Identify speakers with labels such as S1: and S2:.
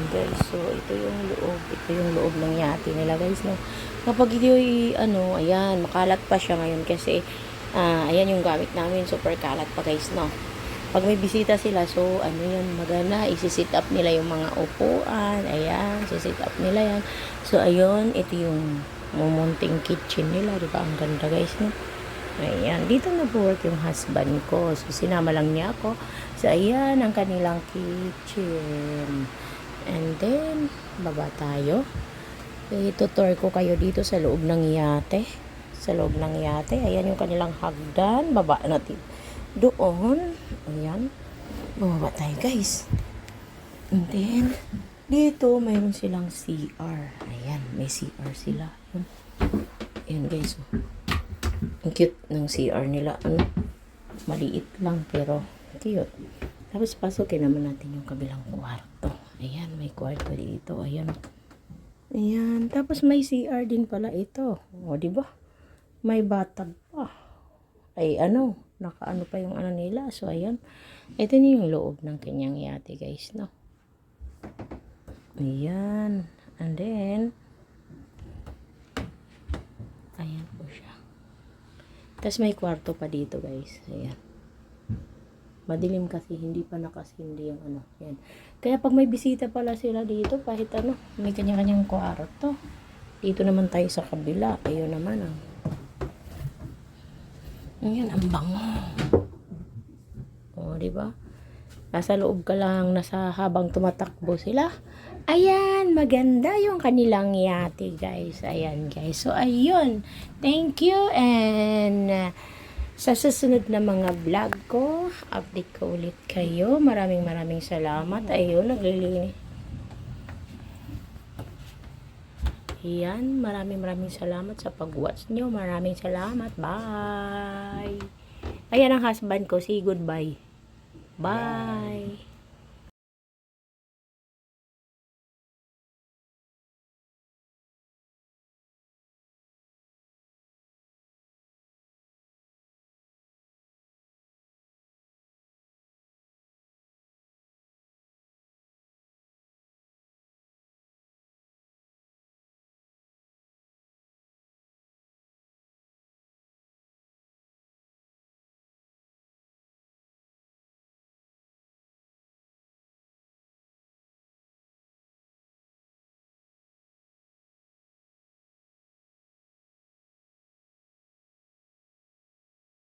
S1: Ayan guys, so ito yung loob, ito yung loob ng yate nila guys, no. Kapag ito ay, ano, ayan, makalat pa siya ngayon kasi, ah, ayan yung gamit namin, super kalat pa guys, no. Pag may bisita sila, so ano yan, magana, isi-sit up nila yung mga upuan, ayan, isi-sit up nila yan. So ayun, ito yung mumunting kitchen nila, di ba? Ang ganda guys, no. Ayan, dito nag-work yung husband ko. So, sinama lang niya ako. So, ayan ang kanilang kitchen. And then, baba tayo. Itutour ko kayo dito sa loob ng yate. Sa loob ng yate. Ayan yung kanilang hagdan. Baba natin. Doon. Ayan. Bumaba tayo, guys. And then, dito, mayroon silang CR. Ayan, may CR sila. Ayan, guys. Oh. Ang cute ng CR nila. Ano? Maliit lang pero cute. Tapos pasukin naman natin yung kabilang kwarto. Ayan, may kwarto dito. Ayan. Ayan. Tapos may CR din pala ito. O, di ba? May bathtub pa. Ay, ano? Nakaano pa yung ano nila. So, ayan. Ito na yung loob ng kanyang yate, guys, no? Ayan. And then, ayan po siya. Tapos may kwarto pa dito, guys. Ayan. Madilim kasi, hindi pa nakasindi yung ano. Ayan. Kaya pag may bisita pala sila dito, kahit ano, may kanya-kanyang kwarto. Dito naman tayo sa kabila. Ayun naman, ang Ayan, ang bango. O, di ba? Nasa loob ka lang, nasa habang tumatakbo sila. Ayan, maganda yung kanilang yate, guys. Ayan, guys. So, ayun. Thank you and sa susunod na mga vlog ko, update ko ulit kayo. Maraming maraming salamat. Ayun, naglilinis. Ayan, maraming maraming salamat sa pag-watch nyo. Maraming salamat. Bye! Ayan ang husband ko. Say goodbye. Bye!